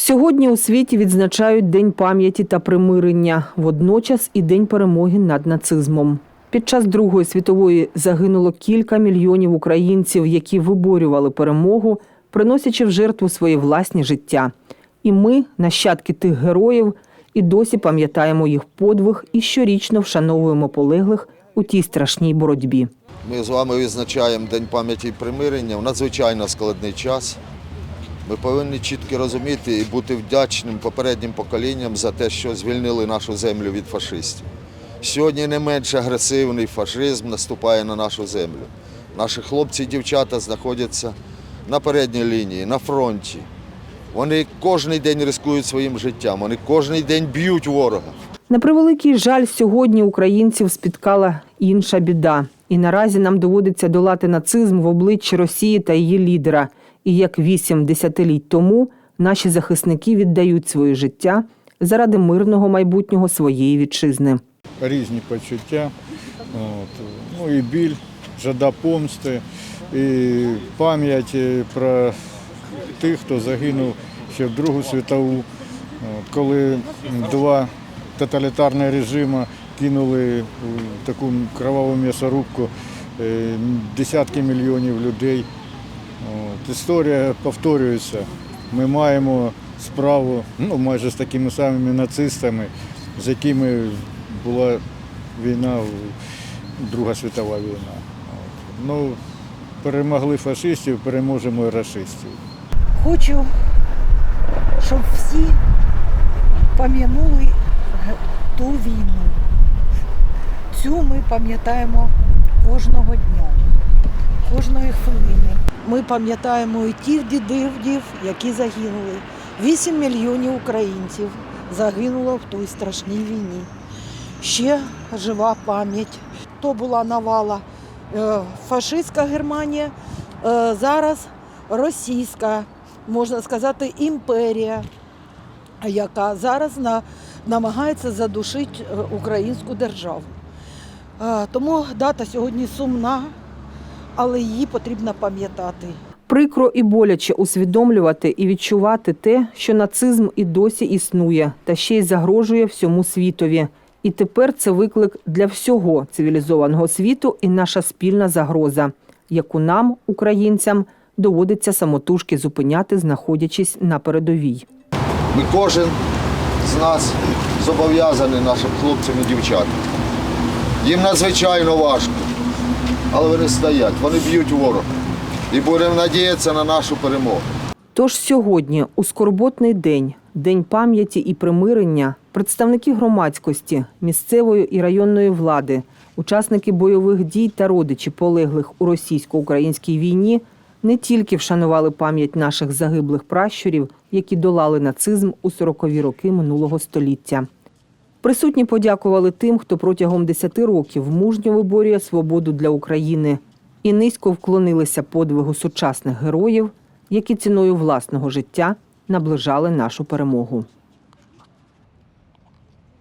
Сьогодні у світі відзначають День пам'яті та примирення, водночас і День перемоги над нацизмом. Під час Другої світової загинуло кілька мільйонів українців, які виборювали перемогу, приносячи в жертву свої власні життя. І ми, нащадки тих героїв, і досі пам'ятаємо їх подвиг і щорічно вшановуємо полеглих у тій страшній боротьбі. Ми з вами відзначаємо День пам'яті і примирення в надзвичайно складний час. Ми повинні чітко розуміти і бути вдячним попереднім поколінням за те, що звільнили нашу землю від фашистів. Сьогодні не менш агресивний фашизм наступає на нашу землю. Наші хлопці і дівчата знаходяться на передній лінії, на фронті. Вони кожен день ризикують своїм життям, вони кожен день б'ють ворога. На превеликий жаль, сьогодні українців спіткала інша біда. І наразі нам доводиться долати нацизм в обличчі Росії та її лідера. І як вісім десятиліть тому наші захисники віддають своє життя заради мирного майбутнього своєї вітчизни. різні почуття. От. Ну і біль, жада помсти, і пам'ять е, про тих, хто загинув ще в Другу світову, От. коли два тоталітарні режими кинули у таку кроваву м'ясорубку е, десятки мільйонів людей. От. Історія повторюється. Ми маємо справу ну, майже з такими самими нацистами, з якими була війна, Друга світова війна. От. Ну, перемогли фашистів, переможемо і расистів. Хочу, щоб всі пам'янули ту війну. Цю ми пам'ятаємо кожного дня, кожної хвилини. Ми пам'ятаємо і тих дідів, які загинули. Вісім мільйонів українців загинуло в той страшній війні. Ще жива пам'ять. То була навала е, фашистська Германія, е, зараз російська, можна сказати, імперія, яка зараз на, намагається задушити е, українську державу. Тому дата сьогодні сумна, але її потрібно пам'ятати. Прикро і боляче усвідомлювати і відчувати те, що нацизм і досі існує, та ще й загрожує всьому світові. І тепер це виклик для всього цивілізованого світу і наша спільна загроза, яку нам, українцям, доводиться самотужки зупиняти, знаходячись на передовій. Ми кожен з нас зобов'язаний нашим хлопцям і дівчатам. Їм надзвичайно важко, але вони стоять, вони б'ють ворога. І будемо надіятися на нашу перемогу. Тож сьогодні, у скорботний день, день пам'яті і примирення, представники громадськості, місцевої і районної влади, учасники бойових дій та родичі полеглих у російсько-українській війні не тільки вшанували пам'ять наших загиблих пращурів, які долали нацизм у 40-ві роки минулого століття. Присутні подякували тим, хто протягом 10 років мужньо виборює свободу для України, і низько вклонилися подвигу сучасних героїв, які ціною власного життя наближали нашу перемогу.